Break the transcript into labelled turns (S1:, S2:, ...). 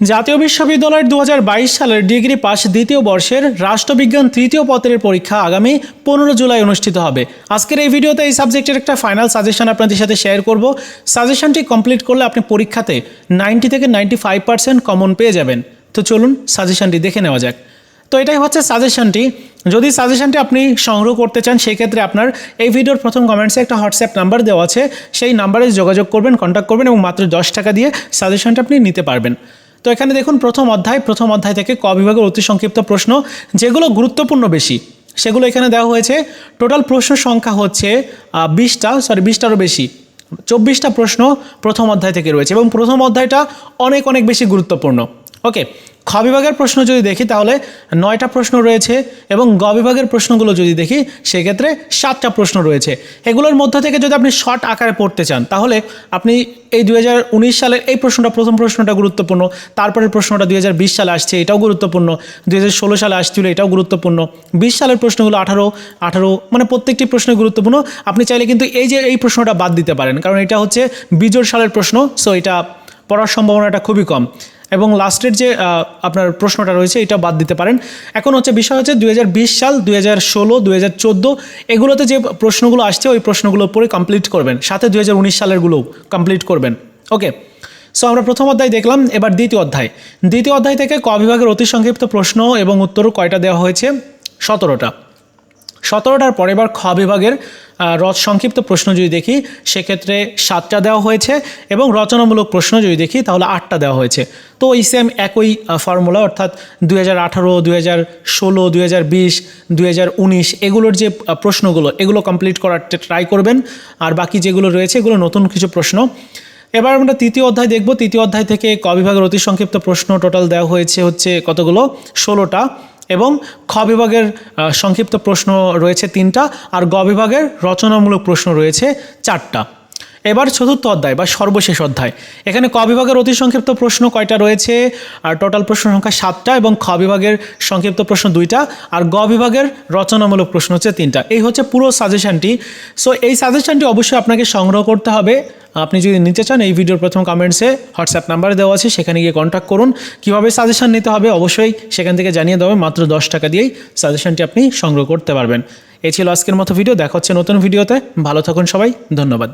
S1: জাতীয় বিশ্ববিদ্যালয়ের দু হাজার বাইশ সালের ডিগ্রি পাস দ্বিতীয় বর্ষের রাষ্ট্রবিজ্ঞান তৃতীয় পত্রের পরীক্ষা আগামী পনেরো জুলাই অনুষ্ঠিত হবে। আজকের এই ভিডিওতে এই সাবজেক্টের একটা ফাইনাল সাজেশন আপনাদের সাথে শেয়ার করব। সাজেশনটি কমপ্লিট করলে আপনি পরীক্ষাতে নাইনটি থেকে নাইনটি ফাইভ পার্সেন্ট কমন পেয়ে যাবেন। তো চলুন সাজেশনটি দেখে নেওয়া যাক। তো এটাই হচ্ছে সাজেশনটি যদি সাজেশনটি আপনি সংগ্রহ করতে চান, সেক্ষেত্রে আপনার এই ভিডিওর প্রথম কমেন্টসে একটা হোয়াটসঅ্যাপ নাম্বার দেওয়া আছে। সেই নাম্বারে যোগাযোগ করবেন কন্ট্যাক্ট করবেন এবং মাত্র দশ টাকা দিয়ে সাজেশনটা আপনি নিতে পারবেন। তো এখানে দেখুন প্রথম অধ্যায় প্রথম অধ্যায় থেকে ক বিভাগের অতি সংক্ষিপ্ত প্রশ্ন, যেগুলো গুরুত্বপূর্ণ বেশি। সেগুলো এখানে দেওয়া হয়েছে, টোটাল প্রশ্ন সংখ্যা হচ্ছে বিশটা সরি বিশটারও বেশি। চব্বিশটা প্রশ্ন প্রথম অধ্যায় থেকে রয়েছে এবং প্রথম অধ্যায়টা অনেক অনেক বেশি গুরুত্বপূর্ণ। ওকে খ বিভাগের প্রশ্ন যদি দেখি তাহলে নয়টা প্রশ্ন রয়েছে এবং গ বিভাগের প্রশ্নগুলো যদি দেখি, সেক্ষেত্রে সাতটা প্রশ্ন রয়েছে। এগুলোর মধ্যে থেকে যদি আপনি শর্ট আকারে পড়তে চান, তাহলে আপনি এই হাজার উনিশ সালের এই প্রশ্নটা, প্রথম প্রশ্নটা গুরুত্বপূর্ণ, তারপরের প্রশ্নটা দুই হাজার বিশ সালে আসছে, এটাও গুরুত্বপূর্ণ, দুই হাজার ষোলো সালে আসছিল, এটাও গুরুত্বপূর্ণ। বিশ সালের প্রশ্নগুলো আঠারো আঠারো মানে প্রত্যেকটি প্রশ্ন গুরুত্বপূর্ণ। আপনি চাইলে কিন্তু এই যে এই প্রশ্নটা বাদ দিতে পারেন, কারণ এটা হচ্ছে বিজোড় সালের প্রশ্ন সো এটা পড়ার সম্ভাবনাটা খুবই কম। এবং লাস্টের যে আপনার প্রশ্নটা রয়েছে, এটা বাদ দিতে পারেন। এখন হচ্ছে বিষয় হচ্ছে দুই হাজার বিশ সাল, দুই হাজার ষোলো, দুই হাজার এগুলোতে যে প্রশ্নগুলো আসছে, ওই প্রশ্নগুলো পরে কমপ্লিট করবেন। সাথে দুই হাজার উনিশ সালেরগুলোও কমপ্লিট করবেন। ওকে সো আমরা প্রথম অধ্যায় দেখলাম, এবার দ্বিতীয় অধ্যায়। দ্বিতীয় অধ্যায় থেকে ক বিভাগের অতি সংক্ষিপ্ত প্রশ্ন এবং উত্তর কয়টা দেওয়া হয়েছে? সতেরোটা। সতেরোটার পরে এবার খ বিভাগের রচ সংক্ষিপ্ত প্রশ্ন যদি দেখি, সেক্ষেত্রে সাতটা দেওয়া হয়েছে এবং রচনামূলক প্রশ্ন যদি দেখি, তাহলে আটটা দেওয়া হয়েছে। তো ওই সেম একই ফর্মুলা অর্থাৎ দুই হাজার আঠারো, দুই হাজার ষোলো, দুই হাজার বিশ, দুই হাজার উনিশ, এগুলোর যে প্রশ্নগুলো, এগুলো কমপ্লিট করার ট্রাই করবেন। আর বাকি যেগুলো রয়েছে, এগুলো নতুন কিছু প্রশ্ন। এবার আমরা তৃতীয় অধ্যায় দেখব। তৃতীয় অধ্যায় থেকে ক বিভাগের অতি সংক্ষিপ্ত প্রশ্ন টোটাল দেওয়া হয়েছে হচ্ছে কতগুলো? ষোলোটা। এবং খ বিভাগের সংক্ষিপ্ত প্রশ্ন রয়েছে তিনটা আর গ বিভাগের রচনামূলক প্রশ্ন রয়েছে চারটা। এবার চতুর্থ অধ্যায় বা সর্বশেষ অধ্যায়। এখানে ক বিভাগের অতি সংক্ষিপ্ত প্রশ্ন কয়টা রয়েছে? আর টোটাল প্রশ্ন সংখ্যা সাতটা এবং খ বিভাগের সংক্ষিপ্ত প্রশ্ন দুইটা আর গ বিভাগের রচনামূলক প্রশ্ন হচ্ছে তিনটা। এই হচ্ছে পুরো সাজেশনটি সো এই সাজেশনটি অবশ্যই আপনাকে সংগ্রহ করতে হবে। আপনি যদি নিতে চান, এই ভিডিওর প্রথম কমেন্টসে হোয়াটসঅ্যাপ নাম্বার দেওয়া আছে, সেখানে গিয়ে কন্ট্যাক্ট করুন। কীভাবে সাজেশান নিতে হবে? অবশ্যই সেখান থেকে জানিয়ে দেবে মাত্র দশ টাকা দিয়েই সাজেশনটি আপনি সংগ্রহ করতে পারবেন। এই ছিল আজকের মতো ভিডিও দেখা হচ্ছে নতুন ভিডিওতে ভালো থাকুন সবাই। ধন্যবাদ।